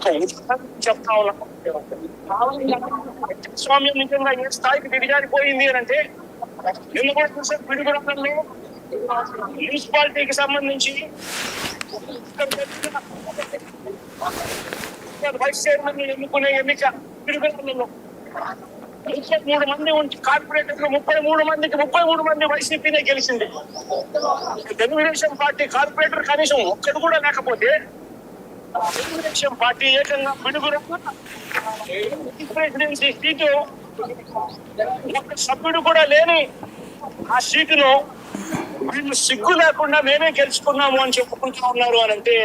ఒక ఉదాహరణ చెప్తా ఉన్నాం స్వామ్యం నిజంగా ఏ స్థాయికి దిగజారిపోయింది అని అంటే నిన్ను కూడా చూసారు పిడుగుడంలో మున్సిపాలిటీకి సంబంధించి వైస్ చైర్మన్ ఎన్నుకునే ఎన్నిక పిడుగుడంలో ముప్పై మూడు మంది ఉంచి కార్పొరేటర్లు ముప్పై మూడు మందికి ముప్పై మూడు మంది వైసీపీనే గెలిచింది. తెలుగుదేశం పార్టీ కార్పొరేటర్ కనీసం ఒక్కడు కూడా లేకపోతే తెలుగుదేశం పార్టీ ఏకంగా పిడుగురు ప్రెసిడెన్సీ సీటు ఒక సభ్యుడు కూడా లేని ఆ సీటును మేము సిగ్గు లేకుండా మేమే గెలుచుకున్నాము అని చెప్పుకుంటూ ఉన్నారు అని అంటే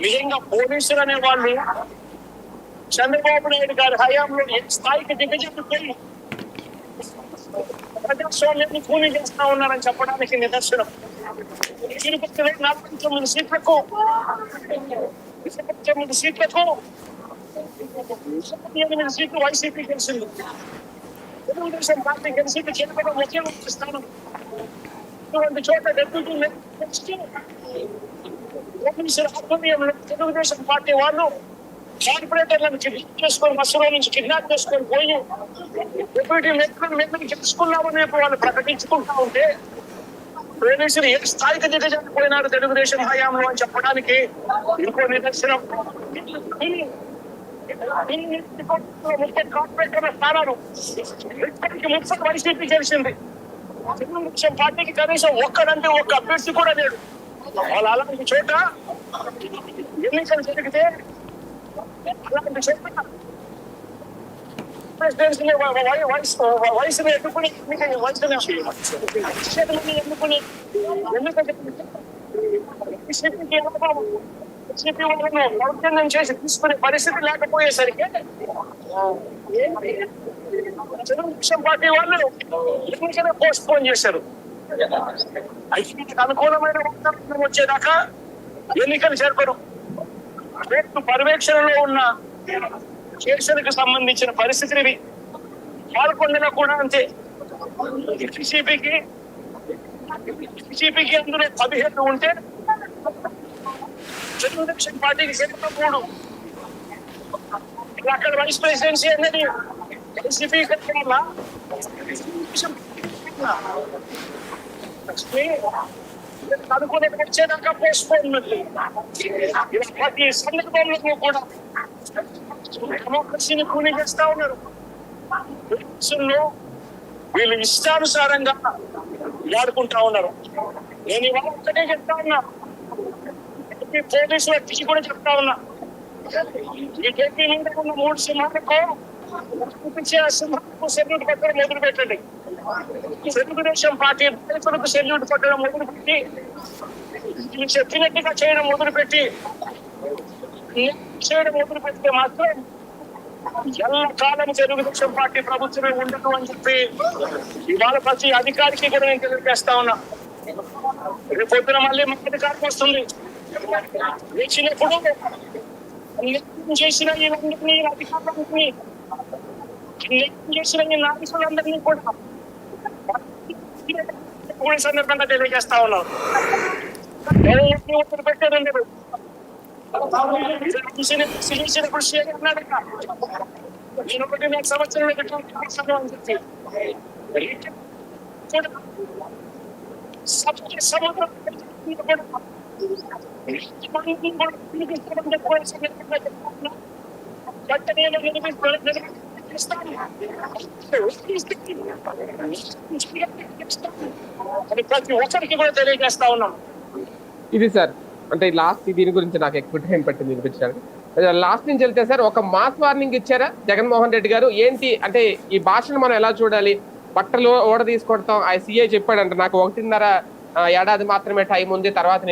నిజంగా పోలీసులు అనే వాళ్ళు చంద్రబాబు నాయుడు గారి హయాంలో ఏ స్థాయికి దిగజారిపోయి ప్రజాస్వామ్యాన్ని కూలీ చేస్తా ఉన్నారని చెప్పడానికి నిదర్శనం. తిరుపతిలో నలభై తొమ్మిది సీట్లకు నలభై తొమ్మిది సీట్లకు ముప్పై ఎనిమిది సీట్లు వైసీపీ గెలిచింది తెలుగుదేశం పార్టీ గెలిచి కేంద్రంలో ముఖ్యమంత్రి స్థానం ఇటువంటి చోట డెప్యూటీ నెక్స్ట్ పోలీసుల ఆధ్వర్యంలో తెలుగుదేశం పార్టీ వాళ్ళు కార్పొరేటర్లను కిడ్నాప్ చేసుకొని బస్సులో నుంచి కిడ్నాప్ చేసుకొని పోయి డెప్యూటీ మేయర్లను మేము తెలుసుకున్నామని చెప్పి వాళ్ళు ప్రకటించుకుంటా ఉంటే పోలీసులు ఏ స్థాయికి దిగజారిపోయినారు తెలుగుదేశం హయాంలో అని చెప్పడానికి ఇంకో నిదర్శనం. ముప్పై కార్పొరేటర్ల స్థానాలు ఇక్కడికి ముప్పై వైసీపీ గెలిచింది. తెలుగుదేశం పార్టీకి కనీసం ఒక్కడంటే ఒక్క అభ్యర్థి కూడా లేడు వాళ్ళు అలాంటి చోట ఎన్నికలు జరిగితే అలాంటి చోట ప్రెసిడెన్సీ వయసు వయసును ఎన్నుకుని ఎన్నిక వయసుని ఎన్నుకుని ఎన్నిక బీజేపీకి వాళ్ళను దౌర్జన్యం చేసి తీసుకునే పరిస్థితి లేకపోయేసరికి తెలుగుదేశం పార్టీ వాళ్ళు ఎన్నికనే పోస్ట్ పోన్ చేశారు అయితే అనుకూలమైన వాతావరణం వచ్చేదాకా ఎన్నికలు జరపరు పర్యవేక్షణలో ఉన్న కేసులకు సంబంధించిన పరిస్థితులు ఇవి. పాల్గొండలో కూడా అంతే. బీజేపీకి బీజేపీకి అందులో పదిహేను ఉంటే తెలుగుదేశం పార్టీకి కేవలం మూడు. అక్కడ వైస్ ప్రెసిడెన్సీ అనేది వైసీపీ కన్నా అనుకునే వచ్చేదాకా పోస్ట్పోన్మెంట్ ఇలా ప్రతి సందర్భంలో కూడా డెమోక్రసీని కూని చేస్తా ఉన్నారు. వీళ్ళు ఇష్టానుసారంగా వాడుకుంటా ఉన్నారు. నేను ఇవాళ ఒక్కటే చెప్తా ఉన్నా. పోలీసులు పోలీసుల దిగి కూడా చెప్తా ఉన్నా. ఈ ఏపీ మీద ఉన్న మూడు సింహాలకు చూపించే ఆ సింహాలకు సెల్యూట్ పెట్టడం మొదలు పెట్టండి. తెలుగుదేశం పార్టీ రైతులకు సెల్యూట్ పెట్టడం మొదలు పెట్టి వీళ్ళు చెప్పినట్టుగా చేయడం మొదలు పెట్టి చేయడం ఎప్పుడు పెడితే మాత్రం ఎల్లకాలం తెలుగుదేశం పార్టీ ప్రభుత్వమే ఉండదు అని చెప్పి ఇవాళ ప్రతి అధికారికి కూడా నేను తెలియజేస్తా ఉన్నా. రేపు పొద్దున మళ్ళీ మా అధికారికి వస్తుంది. వచ్చినప్పుడు చేసిన వీళ్ళందరినీ అధికారులందరినీ చేసిన ఈ నాయకులందరినీ కూడా కూడా సందర్భంగా తెలియజేస్తా ఉన్నాం ఒత్తిడి పెట్టారు మీరు సిలిసిన కృషి అని అన్నాడు నేను ఒకటి నాకు సంవత్సరం పెట్టాను అని చెప్పి కూడా సభకి సముద్రం కూడా ప్రతి ఒక్కరికి కూడా తెలియజేస్తా ఉన్నాం ఇది సార్ అంటే లాస్ట్ దీని గురించి నాకు ఎక్కువ టైం పట్టింది వినిపించడానికి. లాస్ట్ నుంచి వెళ్తే సార్ ఒక మాస్ వార్నింగ్ ఇచ్చారా? జగన్మోహన్ రెడ్డి గారు? ఏంటి? అంటే ఈ భాషను మనం ఎలా చూడాలి? బట్టలు ఓడ తీసుకొడతాం ఆ సీఏ చెప్పాడంట నాకు ఒకటిన్నర ఏడాది మాత్రమే టైం ఉంది తర్వాత